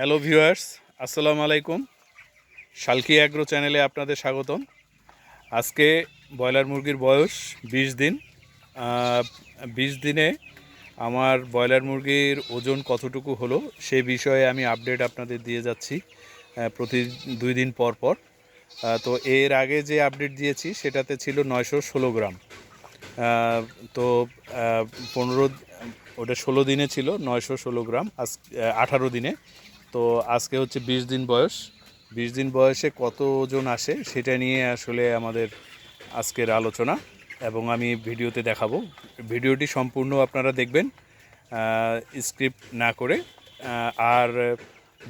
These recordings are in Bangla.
হ্যালো ভিউয়ার্স, আসসালামু আলাইকুম। শালকি অ্যাগ্রো চ্যানেলে আপনাদের স্বাগতম। আজকে ব্রয়লার মুরগির বয়স বিশ দিন। বিশ দিনে আমার ব্রয়লার মুরগির ওজন কতটুকু হলো সেই বিষয়ে আমি আপডেট আপনাদের দিয়ে যাচ্ছি প্রতি দুই দিন পর পর। তো এর আগে যে আপডেট দিয়েছি সেটাতে ছিল নয়শো ষোলো গ্রাম। তো পনেরো, ওটা ষোলো দিনে ছিল, নয়শো ষোলো গ্রাম। আজ, আঠারো দিনে। তো আজকে হচ্ছে বিশ দিন বয়স। বিশ দিন বয়সে কতজন আসে সেটা নিয়ে আসলে আমাদের আজকের আলোচনা এবং আমি ভিডিওতে দেখাবো। ভিডিওটি সম্পূর্ণ আপনারা দেখবেন স্ক্রিপ্ট না করে। আর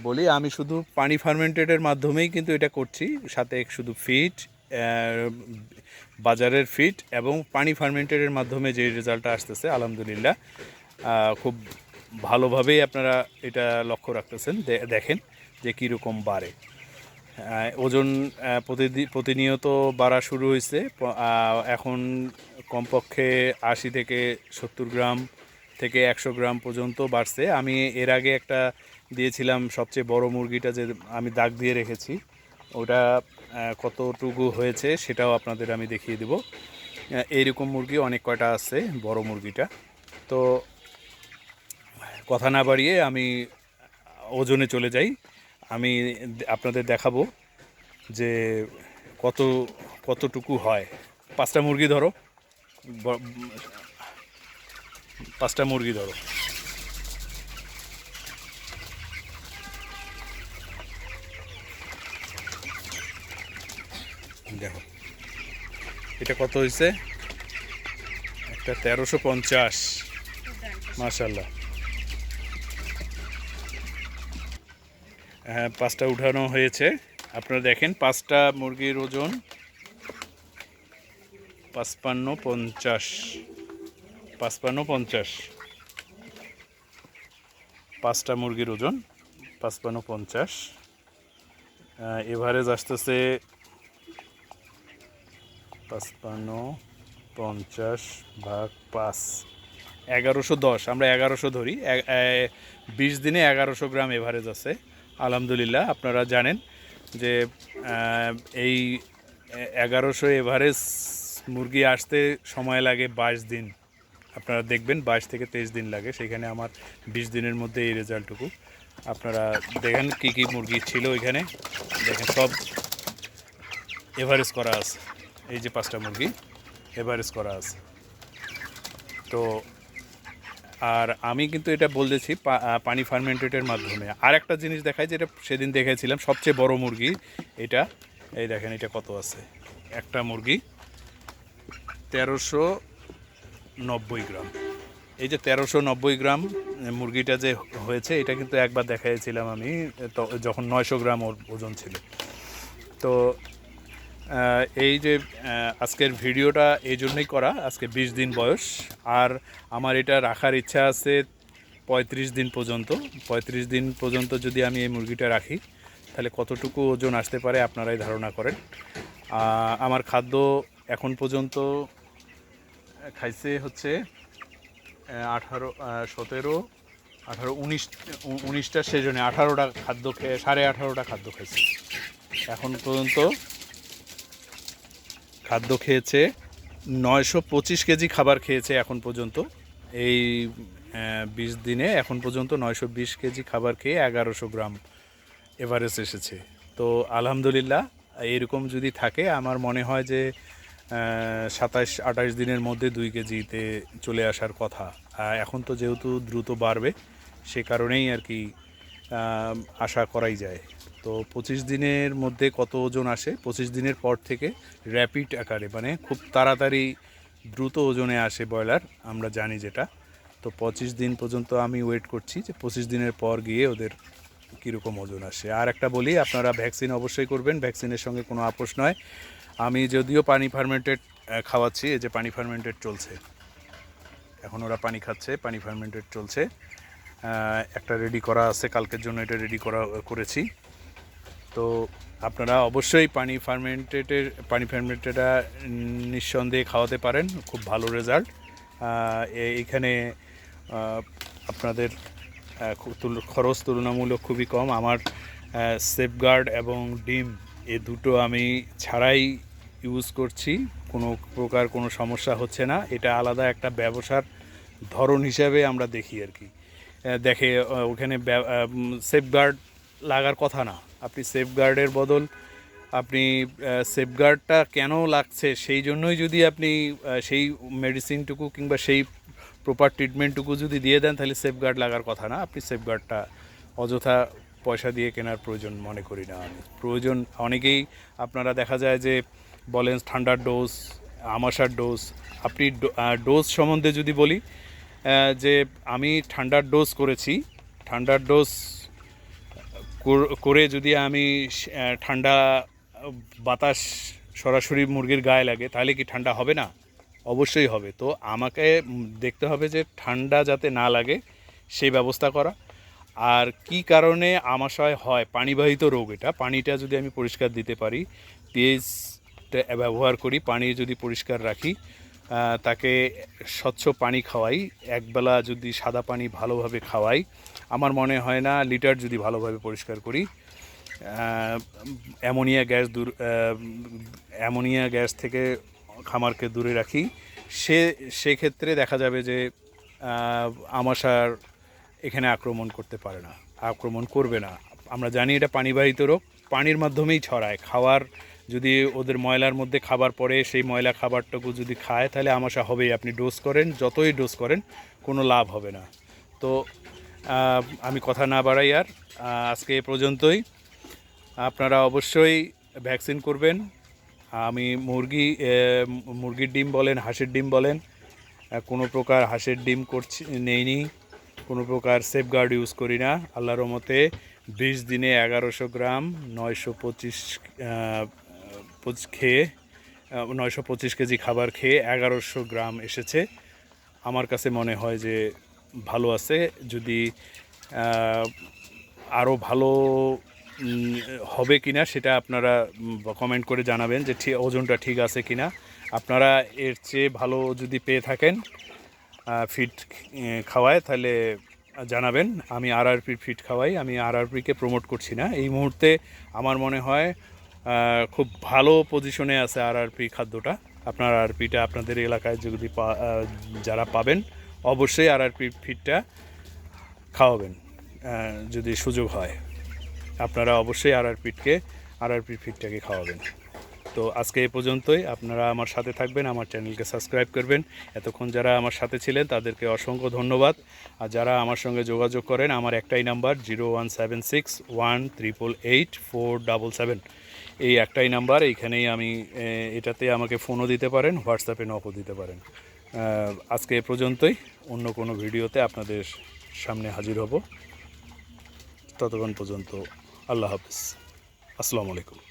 বলি, আমি শুধু পানি ফার্মেন্টেডের মাধ্যমেই কিন্তু এটা করছি। সাথে শুধু ফিট বাজারের ফিট এবং পানি ফার্মেন্টেডের মাধ্যমে যে রেজাল্টটা আসতেছে, আলহামদুলিল্লাহ। খুব ভালোভাবেই আপনারা এটা লক্ষ্য রাখতেছেন দেখেন যে কীরকম বাড়ে। ওজন আহ, প্রতিদি প্রতিনিয়ত বাড়া শুরু হয়েছে এখন কমপক্ষে আশি থেকে সত্তর গ্রাম থেকে একশো গ্রাম পর্যন্ত বাড়ছে। আমি এর আগে একটা দিয়েছিলাম সবচেয়ে বড় মুরগিটা যে আমি দাগ দিয়ে রেখেছি ওটা কতটুকু হয়েছে সেটাও আপনাদের আমি দেখিয়ে দেব। এইরকম মুরগি অনেক কয়টা আছে বড় মুরগিটা। তো কথা না বাড়িয়ে আমি ওজনে চলে যাই। আমি আপনাদের দেখাবো যে কত কতটুকু হয়। পাঁচটা মুরগি ধরো। পাঁচটা মুরগি ধরো। দেখো এটা কত হয়েছে একটা তেরোশো পঞ্চাশ। মাশাল্লাহ পাঁচটা উঠানো হয়েছে। আপনারা দেখেন, পাঁচটা মুরগির ওজন পাঁচপান্ন পঞ্চাশ। পাঁচপান্ন পঞ্চাশ। পাঁচটা মুরগির ওজন পাঁচপান্ন পঞ্চাশ। এভারেজ আসতেছে পাঁচপান্ন পঞ্চাশ ভাগ পাঁচ। এগারোশো দশ, আমরা এগারোশো ধরি। বিশ দিনে এগারোশো গ্রাম এভারেজ আছে। আলহামদুলিল্লাহ, আপনারা জানেন যে এই এগারোশো এভারেজ মুরগি আসতে সময় লাগে বাইশ দিন। আপনারা দেখবেন বাইশ থেকে তেইশ দিন লাগে, সেখানে আমার বিশ দিনের মধ্যে এই রেজাল্টটুকু। আপনারা দেখেন কী কী মুরগি ছিল এখানে দেখেন সব এভারেজ করা আছে। এই যে পাঁচটা মুরগি এভারেজ করা আছে। তো আর আমি কিন্তু এটা বলতেছি পানি ফার্মেন্টেটের মাধ্যমে। আর একটা জিনিস দেখাই যেটা সেদিন দেখেছিলাম, সবচেয়ে বড় মুরগি, এটা। এই দেখেন এটা কত আছে। একটা মুরগি তেরোশো নব্বই গ্রাম। এই যে তেরোশো নব্বই গ্রাম মুরগিটা যে হয়েছে, এটা কিন্তু একবার দেখাইছিলাম আমি যখন নয়শো গ্রাম ওর ওজন ছিল। তো এই যে আজকের ভিডিওটা এই জন্যই করা, আজকে বিশ দিন বয়স, আর আমার এটা রাখার ইচ্ছা আছে পঁয়ত্রিশ দিন পর্যন্ত। পঁয়ত্রিশ দিন পর্যন্ত যদি আমি এই মুরগিটা রাখি, তাহলে কতটুকু ওজন আসতে পারে আপনারাই ধারণা করেন। আমার খাদ্য এখন পর্যন্ত খাইছে হচ্ছে আঠারো সতেরো, আঠারো, উনিশ উনিশটা সেজনে আঠারোটা খাদ্য খেয়ে, সাড়ে আঠারোটা খাদ্য খাইছে। এখন পর্যন্ত খাদ্য খেয়েছে, নয়শো পঁচিশ কেজি খাবার খেয়েছে এখন পর্যন্ত। এই বিশ দিনে এখন পর্যন্ত নয়শো বিশ কেজি খাবার খেয়ে এগারোশো গ্রাম এভারেজ এসেছে। তো আলহামদুলিল্লাহ এরকম যদি থাকে, আমার মনে হয় যে সাতাশ আঠাশ দিনের মধ্যে দুই কেজিতে চলে আসার কথা। এখন তো যেহেতু দ্রুত বাড়বে, সে কারণেই আর কি আশা করাই যায়। তো পঁচিশ দিনের মধ্যে কত ওজন আসে? পঁচিশ দিনের পর থেকে র্যাপিড আকারে মানে খুব তাড়াতাড়ি দ্রুত ওজনে আসে ব্রয়লার, আমরা জানি যেটা। তো পঁচিশ দিন পর্যন্ত আমি ওয়েট করছি যে পঁচিশ দিনের পর গিয়ে ওদের কীরকম ওজন আসে। আর একটা বলি, আপনারা ভ্যাকসিন অবশ্যই করবেন ভ্যাকসিনের সঙ্গে কোনো আপোষ নয়। আমি যদিও পানি ফার্মেন্টেড খাওয়াচ্ছি, এই যে পানি ফার্মেন্টেড চলছে। এখন ওরা পানি খাচ্ছে, পানি ফার্মেন্টেড চলছে। একটা রেডি করা আছে, কালকের জন্য এটা রেডি করা, করেছি। তো আপনারা অবশ্যই পানি ফার্মেন্টেটের, পানি ফার্মেন্টেডটা নিঃসন্দেহে খাওয়াতে পারেন, খুব ভালো রেজাল্ট। এইখানে আপনাদের খরচ তুলনামূলক খুবই কম। আমার সেফগার্ড এবং ডিম এ দুটো আমি ছাড়াই ইউজ করছি। কোনো প্রকার কোনো সমস্যা হচ্ছে না। এটা আলাদা একটা ব্যবসার ধরন হিসাবে আমরা দেখি আর কি। দেখে ওখানে সেফগার্ড লাগার কথা না। আপনি সেফগার্ডের বদল, আপনি সেফগার্ডটা কেন লাগছে সেই জন্যই যদি আপনি সেই মেডিসিনটুকু কিংবা সেই প্রপার ট্রিটমেন্টটুকু যদি দিয়ে দেন, তাহলে সেফগার্ড লাগার কথা না। আপনি সেফগার্ডটা অযথা পয়সা দিয়ে কেনার প্রয়োজন মনে করি না আমি। প্রয়োজন অনেকেই, আপনারা দেখা যায় যে বলেন ঠান্ডার ডোজ আমাশার ডোজ আপনি ডোজ সম্বন্ধে যদি বলি যে আমি ঠান্ডার ডোজ করেছি ঠান্ডার ডোজ কর- যদি আমি ঠান্ডা বাতাস সরাসরি মুরগির গায়ে লাগে, তাহলে কি ঠান্ডা হবে না? অবশ্যই হবে। তো আমাকে দেখতে হবে যে ঠান্ডা যাতে না লাগে, সেই ব্যবস্থা করা। আর কি কারণে আমাশয় হয়, পানিবাহিত রোগ এটা, পানিটা যদি আমি পরিষ্কার দিতে পারি পিএইচটা ব্যবহার করি, পানি যদি পরিষ্কার রাখি তাকে স্বচ্ছ পানি খাওয়াই, একবেলা যদি সাদা পানি ভালোভাবে খাওয়াই, আমার মনে হয় না লিটার যদি ভালোভাবে পরিষ্কার করি অ্যামোনিয়া গ্যাস দূর অ্যামোনিয়া গ্যাস থেকে খামারকে দূরে রাখি। সে, সেক্ষেত্রে দেখা যাবে যে আমাশার এখানে আক্রমণ করতে পারে না, আক্রমণ করবে না। আমরা জানি এটা পানিবাহিত রোগ, পানির মাধ্যমেই ছড়ায়, খাওয়ার যদি ওদের ময়লার মধ্যে খাবার পড়ে, সেই ময়লা খাবারটুকু যদি খায়, তাহলে আমাশা হবেই। আপনি ডোজ করেন, যতই ডোজ করেন, কোনো লাভ হবে না। তো আমি কথা না বাড়াই আর আজকে এ পর্যন্তই। আপনারা অবশ্যই ভ্যাকসিন করবেন। আমি মুরগি মুরগির ডিম বলেন, হাঁসের ডিম বলেন কোনো প্রকার হাঁসের ডিম করছি, নেইনি, কোনো প্রকার সেফগার্ড ইউজ করি না। আল্লাহর মতে বিশ দিনে এগারোশো গ্রাম, নয়শো পঁচিশ খেয়ে নয়শো পঁচিশ কেজি খাবার খেয়ে এগারোশো গ্রাম এসেছে। আমার কাছে মনে হয় যে ভালো আছে। যদি আরও ভালো হবে কিনা সেটা আপনারা কমেন্ট করে জানাবেন যে ওজনটা ঠিক আছে কিনা। আপনারা এর চেয়ে ভালো যদি পেয়ে থাকেন ফিট খাওয়ায়, তাহলে জানাবেন। আমি আর আর ফিট খাওয়াই। আমি আর আর পিকে প্রমোট করছি না। এই মুহূর্তে আমার মনে হয় খুব ভালো পজিশনে আছে আর পি খাদ্যটা। আপনার আর পিটা আপনাদের এলাকায় যদি যারা পাবেন, অবশ্যই আর পি ফিটটা খাওয়াবেন যদি সুযোগ হয়। আপনারা অবশ্যই আর আর পিটকে আর আর পি ফিটটাকে খাওয়াবেন। তো আজকে এই পর্যন্তই। আপনারা আমার সাথে থাকবেন, আমার চ্যানেলকে সাবস্ক্রাইব করবেন। এতক্ষণ যারা আমার সাথে ছিলেন, তাদেরকে অসংখ্য ধন্যবাদ। আর যারা আমার সঙ্গে যোগাযোগ করেন, আমার একটাই number, zero one seven six one triple eight four double seven. এই একটাই নাম্বার, এইখানেই আমি এটাতে আমাকে ফোনও দিতে পারেন, হোয়াটসঅ্যাপে নকও দিতে পারেন। আজকে এ পর্যন্তই। অন্য কোনো ভিডিওতে আপনাদের সামনে হাজির হব। ততক্ষণ পর্যন্ত আল্লাহ হাফিজ। আসসালামু আলাইকুম।